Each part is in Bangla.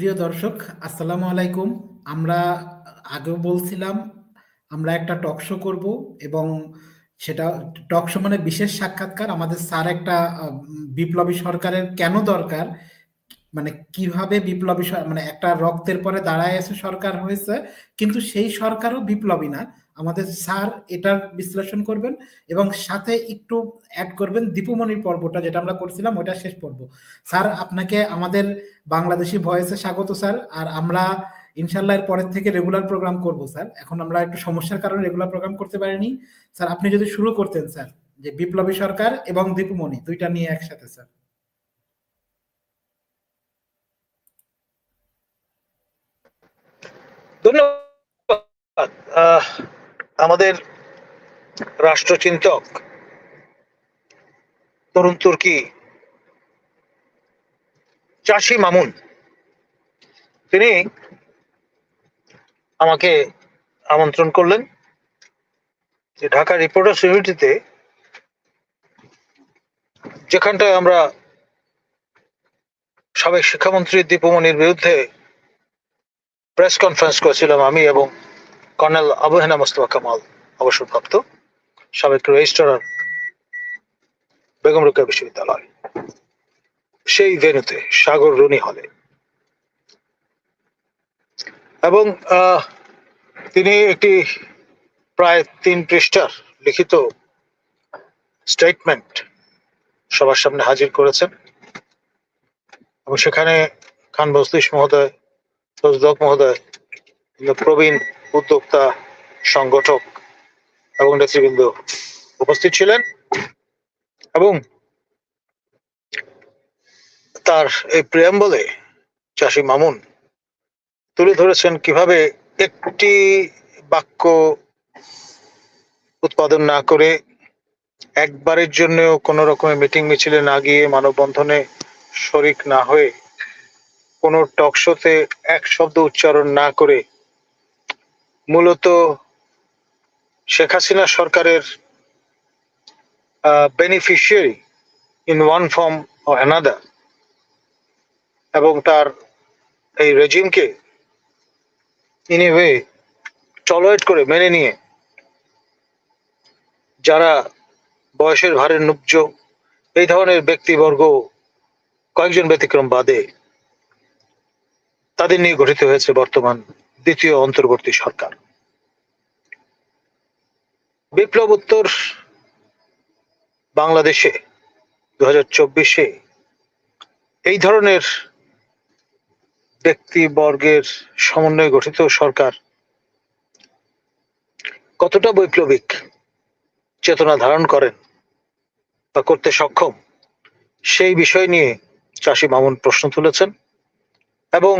প্রিয় দর্শক, আসসালামু আলাইকুম। আমরা আগেও বলছিলাম, আমরা একটা টক শো করব এবং সেটা টক শো মানে বিশেষ সাক্ষাৎকার। আমাদের স্যার একটা বিপ্লবী সরকারের কেন দরকার? মানে কীভাবে বিপ্লবী মানে একটা রক্তের পরে দাঁড়ায় এসে সরকার হয়েছে, কিন্তু সেই সরকারও বিপ্লবী না। আমাদের স্যার এটার বিশ্লেষণ করবেন এবং সাথে একটু অ্যাড করবেন দীপুমণির পর্বটা যেটা আমরা করছিলাম ওটা শেষ পর্ব। স্যার, আপনাকে আমাদের বাংলাদেশি ভয়েসে স্বাগত স্যার, আর আমরা ইনশাল্লাহ এর পরের থেকে রেগুলার প্রোগ্রাম করব স্যার। এখন আমরা একটু সমস্যার কারণে রেগুলার প্রোগ্রাম করতে পারিনি। স্যার, আপনি যদি শুরু করতেন স্যার, যে বিপ্লবী সরকার এবং দীপুমণি, দুইটা নিয়ে একসাথে স্যার। ধন্যবাদ। আমাদের রাষ্ট্রচিন্তক তরুণ তুর্কি, চাষি মামুন। তিনি আমাকে আমন্ত্রণ করলেন যে ঢাকা রিপোর্টার্স ইউনিটিতে যেখানটায় আমরা সাবেক শিক্ষামন্ত্রী দীপমণির বিরুদ্ধে প্রেস কনফারেন্স করেছিলাম আমি এবং কর্নেল আবুহেনা মোস্তফা কামাল অবসরপ্রাপ্ত সাবেক রেজিস্ট্রার বেগম রোকেয়া বিশ্ববিদ্যালয়। সেই ভেনুতে সাগর রুনি হলে। এবং তিনি একটি প্রায় তিন পৃষ্ঠার লিখিত স্টেটমেন্ট সবার সামনে হাজির করেছেন। এবং সেখানে খান বস্তিস মহোদয় মহোদয়, প্রবীণ উদ্যোক্তা, সংগঠক এবং নেতৃবৃন্দ উপস্থিত ছিলেন এবং তার এই প্রিয়াম্বলে চাষি মামুন তুলে ধরেছেন কীভাবে একটি বাক্য উৎপাদন না করে একবারের জন্য কোনো রকমের মিটিং মিছিলে না গিয়ে মানববন্ধনে শরিক না হয়ে কোনো টক শোতে এক শব্দ উচ্চারণ না করে মূলত শেখ হাসিনা সরকারের beneficiary in one form or another এবং তার এই রেজিমকে ইন এ ওয়ে টলারেট করে, মেনে নিয়ে যারা বয়সের ভারে নুব্জ এই ধরনের ব্যক্তিবর্গ কয়েকজন ব্যতিক্রম বাদে তাদের নিয়ে গঠিত হয়েছে বর্তমান দ্বিতীয় অন্তর্বর্তী সরকার। বিপ্লব উত্তর বাংলাদেশে দু চব্বিশে এই ধরনের ব্যক্তিবর্গের সমন্বয়ে গঠিত সরকার কতটা বৈপ্লবিক চেতনা ধারণ করেন বা করতে সক্ষম, সেই বিষয় নিয়ে চাষি মামুন প্রশ্ন তুলেছেন এবং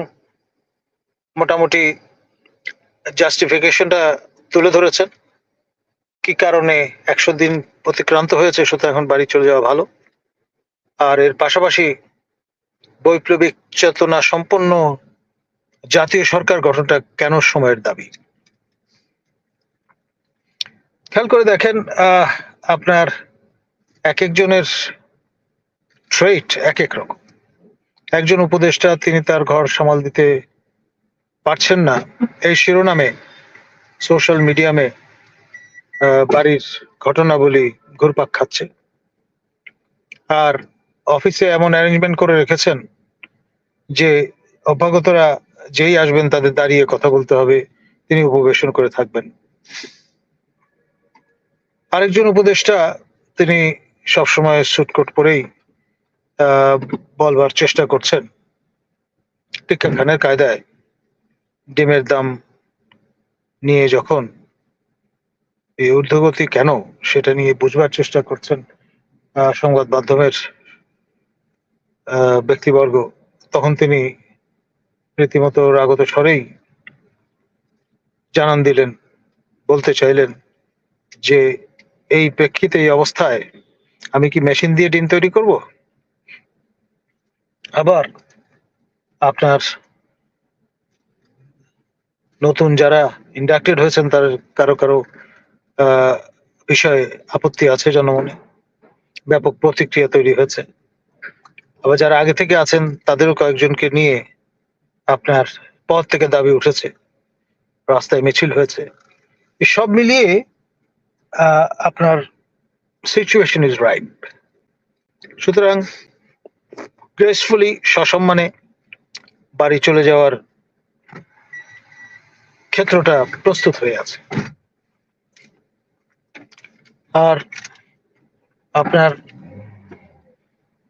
মোটামুটি জাস্টিফিকেশনটা তুলে ধরেছেন। কি কারণে একশো দিন অতিক্রান্ত হয়েছে সুতরাং এখন বাড়ি চলে যাওয়া ভালো। আর এর পাশাপাশি বৈপ্লবিক চেতনা সম্পন্ন জাতীয় সরকার গঠনটা কেন সময়ের দাবি? খেয়াল করে দেখেন আপনার এক একজনের ট্রেট এক এক রকম। একজন উপদেষ্টা, তিনি তার ঘর সামাল দিতে পারছেন না এই শিরোনামে সোশ্যাল মিডিয়ামে বাড়ির ঘটনাবলী ঘুরপাক খাচ্ছে। আর অফিসে এমন অ্যারেঞ্জমেন্ট করে রেখেছেন যে অভ্যাগতরা যেই আসবেন তাদের দাঁড়িয়ে কথা বলতে হবে, তিনি উপবেশন করে থাকবেন। আরেকজন উপদেষ্টা, তিনি সবসময় সুটকোট পরেই বলবার চেষ্টা করছেন। টিক্কা খানের কায়দায় ডিমের দাম নিয়ে যখন এই ঊর্ধ্বগতি কেন সেটা নিয়ে বুঝবার চেষ্টা করছেন সংবাদ মাধ্যমের ব্যক্তিবর্গ, তখন তিনি রীতিমতো রাগত স্বরেই জানান দিলেন, বলতে চাইলেন যে এই প্রেক্ষিতে, এই অবস্থায় আমি কি মেশিন দিয়ে ডিম তৈরি করব? আবার আপনার নতুন যারা ইন্ডাক্টেড হয়েছেন, তার কারও কারও বিষয়ে আপত্তি আছে জনমনে ব্যাপক প্রতিক্রিয়া তৈরি হয়েছে। আবার যারা আগে থেকে আছেন, তাদেরও কয়েকজনকে নিয়ে আপনার পদ থেকে দাবি উঠেছে। রাস্তায় মিছিল হয়েছে। সব মিলিয়ে আপনার সিচুয়েশন ইজ রাইট সুতরাং গ্রেসফুলি সসম্মানে বাড়ি চলে যাওয়ার ক্ষেত্রটা প্রস্তুত হয়ে আছে। আর আপনার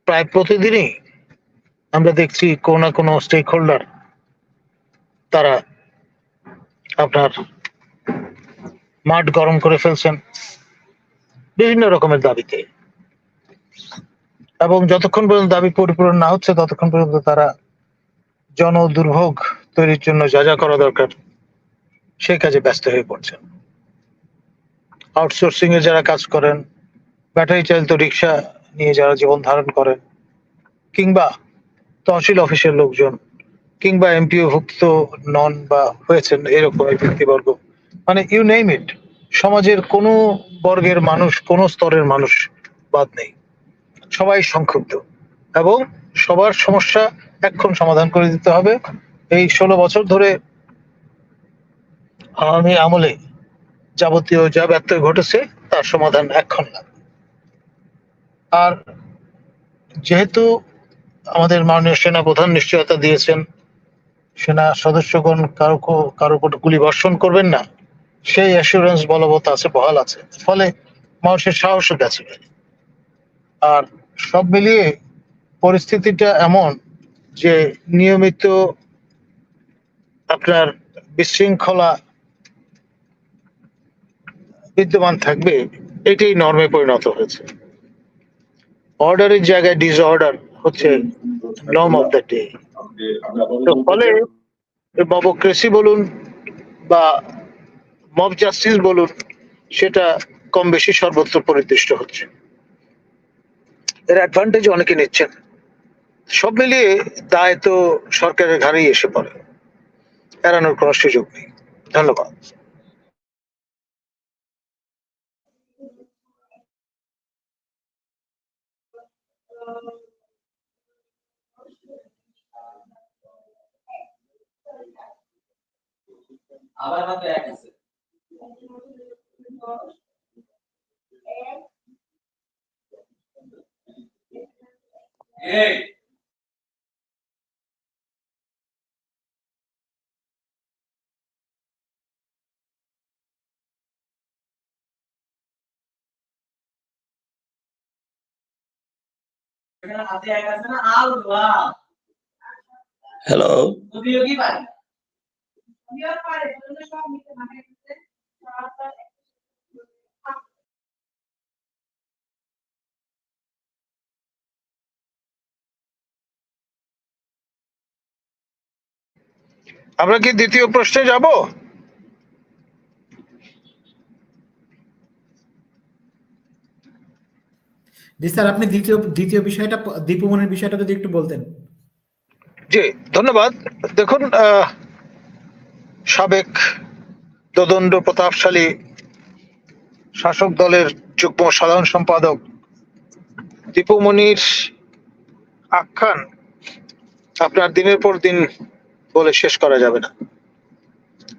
প্রায় প্রতিদিনই আমরা দেখছি কোনো না কোনো স্টেক হোল্ডার তারা আপনার মাঠ গরম করে ফেলছেন বিভিন্ন রকমের দাবিতে। এবং যতক্ষণ পর্যন্ত দাবি পরিপূরণ না হচ্ছে, ততক্ষণ পর্যন্ত তারা জন দুর্ভোগ তৈরির জন্য যা যা করা দরকার সেই কাজে ব্যস্ত হয়ে পড়ছেন। আউটসোর্সিং এ যারা কাজ করেন ব্যাটারি চালিত রিক্সা নিয়ে যারা জীবন ধারণ করেন, কিংবা তহসিল অফিসের লোকজন, কিংবা এমপিও ভুক্ত নন বা হয়েছেন এরকম এই ব্যক্তিবর্গ মানে ইউ নেইম ইট সমাজের কোনো বর্গের মানুষ, কোনো স্তরের মানুষ বাদ নেই। সবাই সংক্ষুব্ধ এবং সবার সমস্যা এক্ষণ সমাধান করে দিতে হবে। এই ষোলো বছর ধরে আওয়ামী আমলে যাবতীয় যা ব্যত্যয় ঘটেছে, তার সমাধান এক্ষণ লাগবে আর যেহেতু আমাদের মাননীয় সেনা প্রধান নিশ্চয়তা দিয়েছেন, সেনা সদস্যগণ কারও কারও গুলি বর্ষণ করবেন না, সেই অ্যাসুরেন্স বলবৎ আছে, বহাল আছে। ফলে মানুষের সাহসও গেছে আর সব মিলিয়ে পরিস্থিতিটা এমন যে নিয়মিত আপনার বিশৃঙ্খলা বিদ্যমান থাকবে, এটাই নর্মে পরিণত হয়েছে। অর্ডারের জায়গায় ডিসঅর্ডার হচ্ছে নর্ম অফ দ্য ডে ফলে মবক্রেসি বলুন বা মব জাস্টিস বলুন, সেটা কম বেশি সর্বত্র পরিদৃষ্ট হচ্ছে। এর অ্যাডভান্টেজ অনেকে নিচ্ছেন। সব মিলিয়ে দায় তো সরকারের ঘাড়েই এসে পড়ে। এড়ানোর কোনো সুযোগ নেই। ধন্যবাদ। আবার মাত্র এক আছে। এই। তারপর আমরা কি দ্বিতীয় প্রশ্নে যাব? স্যার, আপনি দ্বিতীয় দ্বিতীয় বিষয়টা দীপমনের বিষয়টা যদি একটু বলতেন। জি, ধন্যবাদ। দেখুন সাবেক প্রতাপশালী শাসক দলের যুগ্ম সাধারণ সম্পাদক দীপমণির আখ্যান আপনার দিনের পর দিন বলে শেষ করা যাবে না।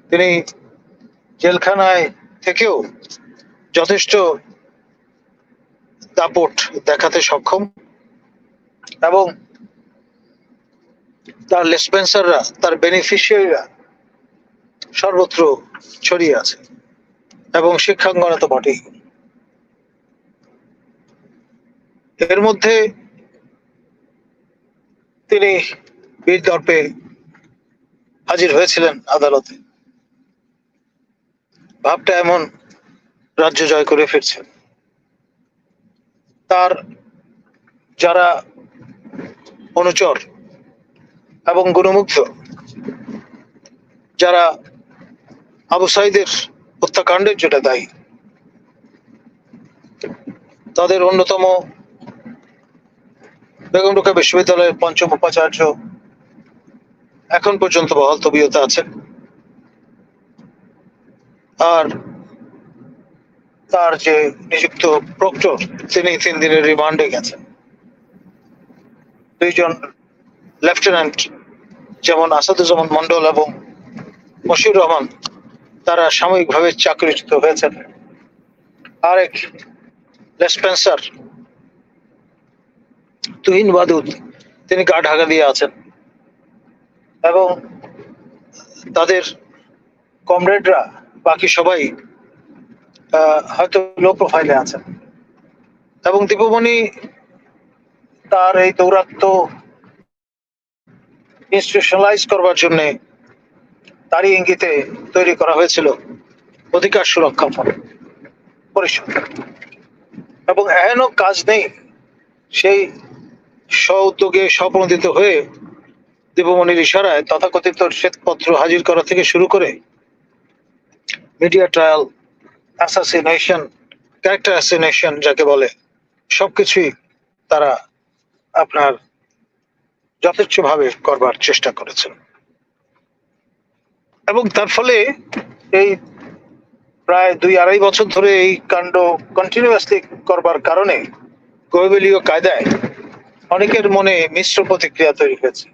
তিনি জেলখানায় থেকেও যথেষ্ট দাপট দেখাতে সক্ষম। এবং তার লেসপেন্সাররা, তার বেনিফিশিয়ারিরা সর্বত্র ছড়িয়ে আছে। এবং শিক্ষাঙ্গনে তো বটেই। এর মধ্যে তিনি বীর দর্পে হাজির হয়েছিলেন আদালতে। ভাবটা এমন, রাজ্য জয় করে ফিরছেন। তার যারা অনুচর এবং গুণমুগ্ধ, যারা আবু সাইদের হত্যাকাণ্ডের যেটা দায়ী, তাদের অন্যতম বেগম রোকা বিশ্ববিদ্যালয়ের পঞ্চম উপাচার্য এখন পর্যন্ত বহাল তবিয়তে আছেন। আর তার যে নিযুক্ত প্রক্টর, তিনি তিন দিনের রিমান্ডে গেছেন। দুইজন লেফটেন্যান্ট যেমন আসাদুজ্জামান মন্ডল এবং মশিউর রহমান, তারা সাময়িকভাবে চাকরিচ্যুত হয়েছেন। আরেক লেসপেন্সার, তুহিন বাদুদ, তিনি গা ঢাকা দিয়ে আছেন। এবং তাদের কমরেডরা, বাকি সবাই হয়তো লো প্রোফাইলে আছেন। এবং দীপমণি তার এই দৌরাত্ম ইনস্টিটিউশনালাইজ করবার জন্য তারই ইঙ্গিতে তৈরি করা হয়েছিল অধিকার সুরক্ষা পরিষদ। এবং এহেন কাজ নেই, সেই স্ব উদ্যোগে স্বপ্রণোদিত হয়ে দীপমণির ইশারায় তথাকথিত শ্বেতপত্র হাজির করা থেকে শুরু করে media trial assassination character assassination যাকে বলে, সবকিছুই তারা আপনার যথেচ্ছভাবে করবার চেষ্টা করেছেন। এবং তার ফলে এই প্রায় দুই আড়াই বছর ধরে এই কাণ্ড কন্টিনিউয়াসলি করবার কারণে গোয়েবেলীয় কায়দায় অনেকের মনে মিশ্র প্রতিক্রিয়া তৈরি হয়েছে।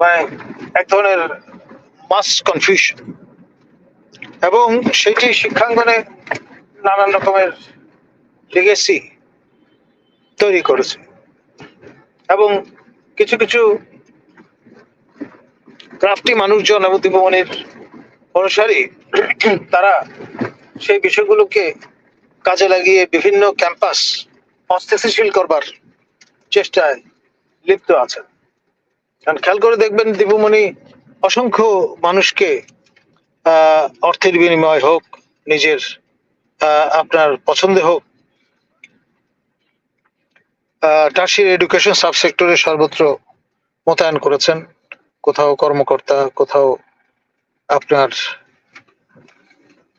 মানে এক ধরনের মাস কনফিউশন এবং সেটি শিক্ষাঙ্গনে নানান রকমের লেগেসি তৈরি করেছে। এবং কিছু কিছু ক্রাফটি মানুষজন এবং দীপমণির অনুসারী তারা সেই বিষয়গুলোকে কাজে লাগিয়ে বিভিন্ন ক্যাম্পাস অস্থিতিশীল করবার চেষ্টায় লিপ্ত আছেন। কারণ খেয়াল করে দেখবেন দীপমণি অসংখ্য মানুষকে অর্থের বিনিময় হোক, নিজের আপনার পছন্দে হোক টার্সিয়ারি এডুকেশন সাবসেক্টরে সর্বত্র মোতায়েন করেছেন। কোথাও কর্মকর্তা, কোথাও আপনার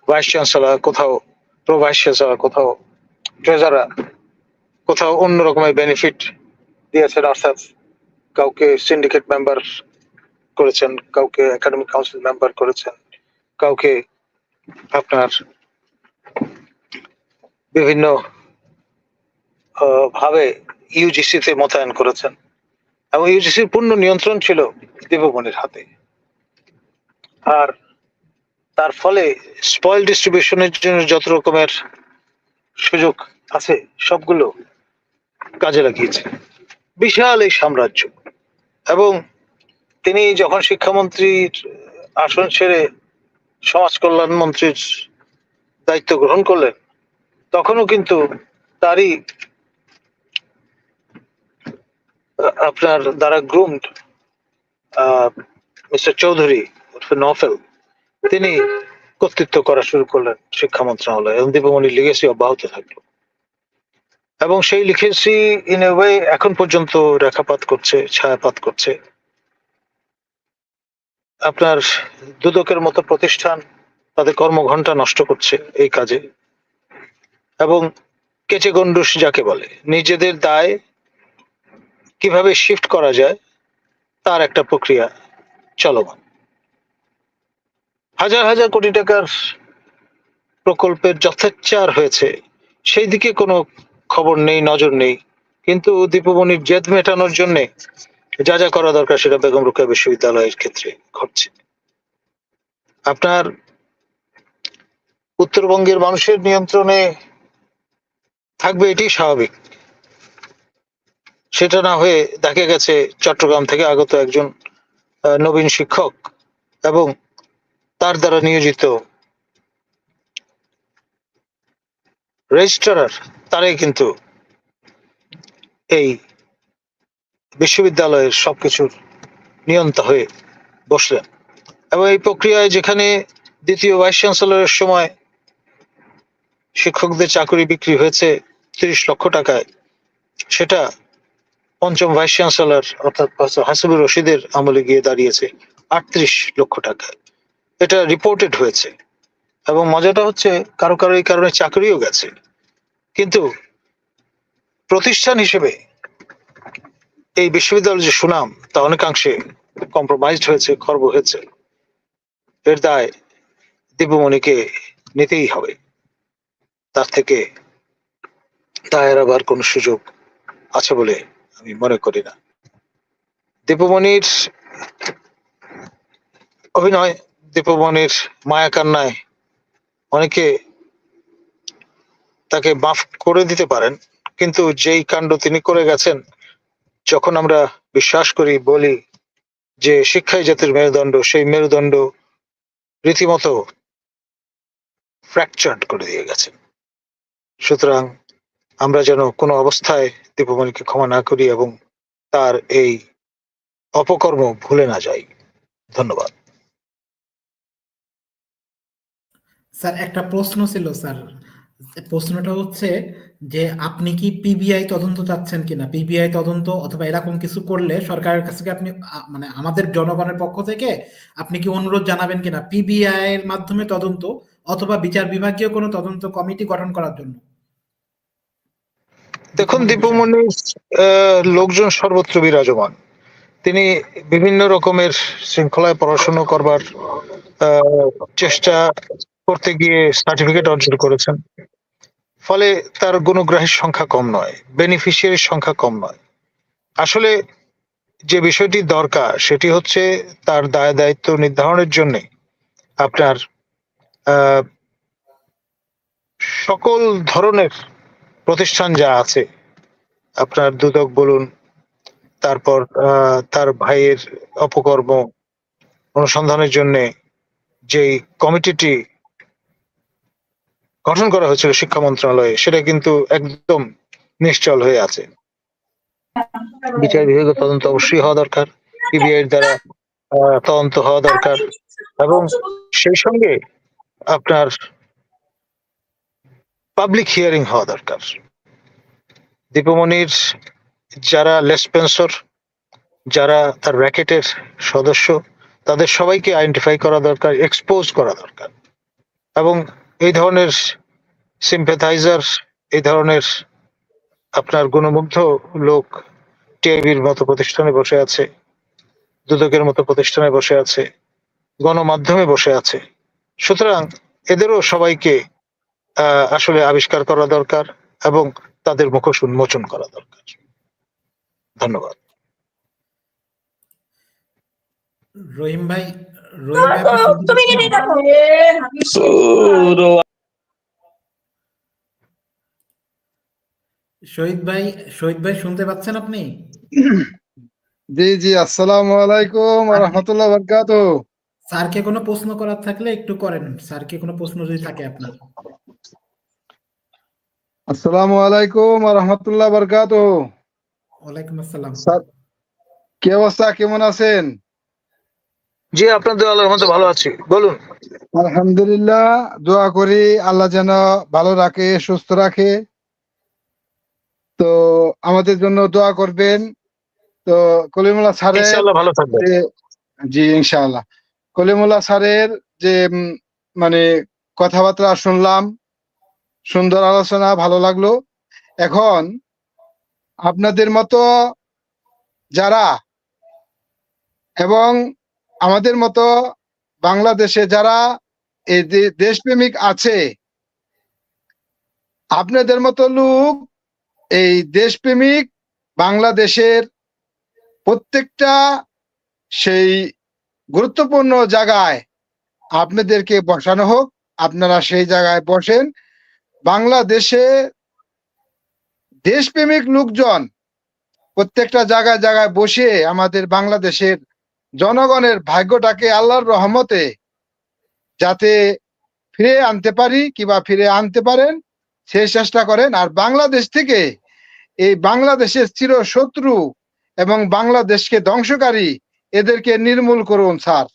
ভাইস চ্যান্সেলর কোথাও প্রো ভাইস চ্যান্সেলর কোথাও ট্রেজারার কোথাও অন্য রকমের বেনিফিট দিয়েছেন। অর্থাৎ কাউকে সিন্ডিকেট মেম্বার করেছেন, কাউকে একাডেমিক কাউন্সিল মেম্বার করেছেন। কাউকে আপনার বিভিন্ন ভাবে ইউজিসি তে মোতায়েন করেছেন এবং ইউজিসির পূর্ণ নিয়ন্ত্রণ ছিল দীপমণির হাতে। আর তার ফলে স্পয়েল ডিস্ট্রিবিউশনের জন্য যত রকমের সুযোগ আছে, সবগুলো কাজে লাগিয়েছে। বিশাল এই সাম্রাজ্য। এবং তিনি যখন শিক্ষামন্ত্রীর আসন ছেড়ে সমাজ কল্যাণ মন্ত্রীর দায়িত্ব গ্রহণ করলেন, তখনও কিন্তু তারই আপনার দ্বারা গ্রুমড মিস্টার চৌধুরী নফেল তিনি কর্তৃত্ব করা শুরু করলেন শিক্ষা মন্ত্রণালয় এবং দীপমণির লিগেসি অব্যাহত থাকল। এবং সেই লিখেছি ইন এ ওয়ে এখন পর্যন্ত রেখাপাত করছে, ছায়াপাত করছে। আপনার দুদকের মতো প্রতিষ্ঠান, তাদের কর্মঘণ্টা নষ্ট করছে এই কাজে। এবং কেচে গন্ডুস যাকে বলে, নিজেদের দায় কীভাবে শিফট করা যায়, তার একটা প্রক্রিয়া চলমান। হাজার হাজার কোটি টাকার প্রকল্পের যথেচ্ছার হয়েছে, সেই দিকে কোনো খবর নেই, নজর নেই। কিন্তু দীপমণির জেদ মেটানোর জন্য যা যা করা দরকার সেটা বেগম রোকেয়া বিশ্ববিদ্যালয়ের ক্ষেত্রে ঘটছে। আপনার উত্তরবঙ্গের মানুষের নিয়ন্ত্রণে থাকবে এটি স্বাভাবিক। সেটা না হয়ে দেখা গেছে চট্টগ্রাম থেকে আগত একজন নবীন শিক্ষক এবং তার দ্বারা নিয়োজিত রেজিস্ট্রার, তারাই কিন্তু এই বিশ্ববিদ্যালয়ের সবকিছুর নিয়ন্তা হয়ে বসলেন। এবং এই প্রক্রিয়ায় যেখানে দ্বিতীয় ভাইস চ্যান্সেলরের সময় শিক্ষকদের চাকরি বিক্রি হয়েছে তিরিশ লক্ষ টাকায়, সেটা পঞ্চম ভাইস চ্যান্সেলর অর্থাৎ হাসিবুর রশিদের আমলে গিয়ে দাঁড়িয়েছে আটত্রিশ লক্ষ টাকায়। এটা রিপোর্টেড হয়েছে এবং মজাটা হচ্ছে কারও কারও এই কারণে চাকরিও গেছে। কিন্তু প্রতিষ্ঠান হিসেবে এই বিশ্ববিদ্যালয়ের যে সুনাম, তা অনেকাংশে কম্প্রোমাইজড হয়েছে, খর্ব হয়েছে। এর দায় দীপমণিকে নিতেই হবে। তার থেকে দায়ের আবার কোনো সুযোগ আছে বলে আমি মনে করি না। দীপমণির অভিনয় দীপমণির মায়া কান্নায় অনেকে তাকে মাফ করে দিতে পারেন, কিন্তু যেই কাণ্ড তিনি করে গেছেন যখন আমরা বিশ্বাস করি, বলি যে শিক্ষাই জাতির মেরুদণ্ড, সেই মেরুদণ্ড রীতিমতো ফ্র্যাকচার্ড করে দিয়ে গেছেন সুতরাং আমরা যেন কোনো অবস্থায় দীপমণিকে ক্ষমা না করি এবং তার এই অপকর্ম ভুলে না যাই। ধন্যবাদ। স্যার, একটা প্রশ্ন ছিল, স্যার। প্রশ্নটা হচ্ছে যে আপনি কি পিবিআই তদন্ত চাচ্ছেন কিনা? পিবিআই তদন্ত অথবা এরকম কিছু করলে সরকারের কাছে কি আপনি মানে আমাদের জনগণের পক্ষ থেকে আপনি কি অনুরোধ জানাবেন কিনা? পিবিআই এর মাধ্যমে তদন্ত অথবা বিচার বিভাগীয় কোনো তদন্ত কমিটি গঠন করার জন্য? দেখুন দীপমণির লোকজন সর্বত্র বিরাজমান। তিনি বিভিন্ন রকমের শৃঙ্খলায় পড়াশোনা করবার চেষ্টা করতে গিয়ে সার্টিফিকেট অর্জন করেছেন। ফলে তার গুণগ্রাহীর সংখ্যা কম নয় বেনিফিশিয়ারির সংখ্যা কম নয়। আসলে যে বিষয়টি দরকার, সেটি হচ্ছে তার দায় দায়িত্ব নির্ধারণের জন্য আপনার সকল ধরনের প্রতিষ্ঠান যা আছে, আপনার দুদক বলুন, তারপর তার ভাইয়ের অপকর্ম অনুসন্ধানের জন্য যেই কমিটিটি গঠন করা হয়েছিল শিক্ষা মন্ত্রণালয়ে, সেটা কিন্তু একদম নিশ্চল হয়ে আছে। বিচার বিভাগের তদন্ত অবশ্যই হওয়া দরকার পিবিআই দ্বারা তদন্ত হওয়া দরকার এবং সেই সঙ্গে আপনার পাবলিক হিয়ারিং হওয়া দরকার। দীপমণির যারা লেসপেন্সর যারা তার র্যাকেটের সদস্য, তাদের সবাইকে আইডেন্টিফাই করা দরকার এক্সপোজ করা দরকার এবং এই ধরনের সিম্পেথাইজার এই ধরনের আপনার গুণমুগ্ধ লোক টিআইবির মতো প্রতিষ্ঠানে বসে আছে দুদকের মতো প্রতিষ্ঠানে বসে আছে গণমাধ্যমে বসে আছে। সুতরাং এদেরও সবাইকে আহ, আসলে আবিষ্কার করা দরকার এবং তাদের মুখোশ উন্মোচন করা দরকার। ধন্যবাদ। রহিম ভাই রহিম ভাই আপনি শুনতে তুমি পাচ্ছেন? কেটে দেখো পুরো শহীদ ভাই শহীদ ভাই শুনতে পাচ্ছেন আপনি? জি জি আসসালামু আলাইকুম রহমতুল্লাহ বরকাত। স্যারকে কোনো প্রশ্ন করার থাকলে একটু করেন। স্যারকে কোনো প্রশ্ন যদি থাকে আপনার। আসসালামু আলাইকুম রহমতুল্লাহ বরকাত। ওয়ালাইকুম আসসালাম। স্যার কি অবস্থা? কেমন আছেন? জি আপনাদের আল্লাহর ভালো আছি। বলুন। আলহামদুলিল্লাহ দোয়া করি আল্লাহ যেন ভালো রাখে সুস্থ রাখে। তো আমাদের জন্য দোয়া করবেন। তো কলিমুল্লাহ স্যারের ভালো থাকবেন। জি ইনশাআল্লাহ। কলিমুল্লাহ স্যারের যে মানে কথাবার্তা শুনলাম সুন্দর আলোচনা ভালো লাগল। এখন আপনাদের মতো যারা এবং আমাদের মতো বাংলাদেশে যারা এই দেশপ্রেমিক আছে আপনাদের মতো লোক এই দেশপ্রেমিক বাংলাদেশের প্রত্যেকটা সেই গুরুত্বপূর্ণ জায়গায় আপনাদেরকে বসানো হোক, আপনারা সেই জায়গায় বসেন। বাংলাদেশে দেশপ্রেমিক লোকজন প্রত্যেকটা জায়গায় জায়গায় বসে আমাদের বাংলাদেশের জনগণের ভাগ্যটাকে আল্লাহর রহমতে যাতে ফিরে আনতে পারি কিংবা ফিরে আনতে পারেন। সেই চেষ্টা করেন। আর বাংলাদেশ থেকে এই বাংলাদেশের চির শত্রু এবং বাংলাদেশকে ধ্বংসকারী এদেরকে নির্মূল করুন স্যার।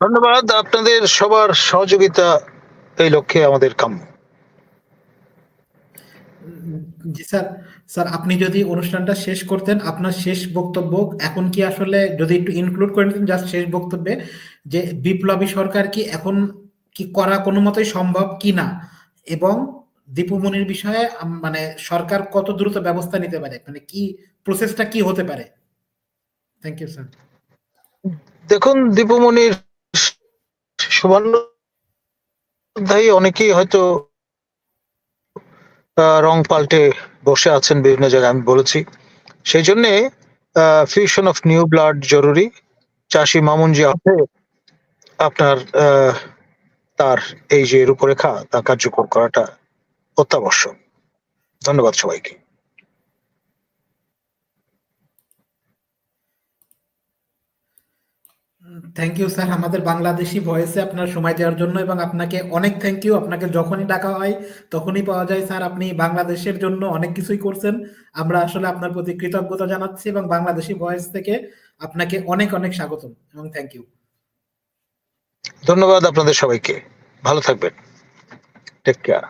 ধন্যবাদ। আপনাদের সবার সহযোগিতা এই লক্ষ্যে আমাদের কাম্য। জি স্যার। স্যার আপনি যদি অনুষ্ঠানটা শেষ করতেন আপনার শেষ বক্তব্য এখন কি আসলে যদি একটু ইনক্লুড করে নিতেন জাস্ট শেষ বক্তব্যে যে বিপ্লবী সরকার কি এখন কি করা কোনো মতেই সম্ভব কি না? এবং দীপুমনির বিষয়ে মানে সরকার কত দ্রুত ব্যবস্থা নিতে পারে? মানে কি প্রসেসটা কি হতে পারে? থ্যাংক ইউ স্যার দেখুন দীপমণির সুবর্ণ অধ্যায়ী অনেকেই হয়তো রং পাল্টে বসে আছেন বিভিন্ন জায়গায় আমি বলেছি। সেই জন্যে ফিউশন অফ নিউ ব্লাড জরুরি। চাষি মামুন জিয়া আপনার আহ, তার এই যে রূপরেখা তা কার্যকর করাটা অত্যাবশ্যক। ধন্যবাদ সবাইকে। থ্যাংক ইউ স্যার আমাদের বাংলাদেশি ভয়েসে আপনার সময় দেওয়ার জন্য এবং আপনাকে অনেক থ্যাংক ইউ আপনাকে যখনই ডাকা হয় তখনই পাওয়া যায় স্যার আপনি বাংলাদেশের জন্য অনেক কিছুই করছেন। আমরা আসলে আপনার প্রতি কৃতজ্ঞতা জানাচ্ছি এবং বাংলাদেশি ভয়েস থেকে আপনাকে অনেক অনেক স্বাগতম এবং থ্যাংক ইউ ধন্যবাদ আপনাদের সবাইকে। ভালো থাকবেন। Take care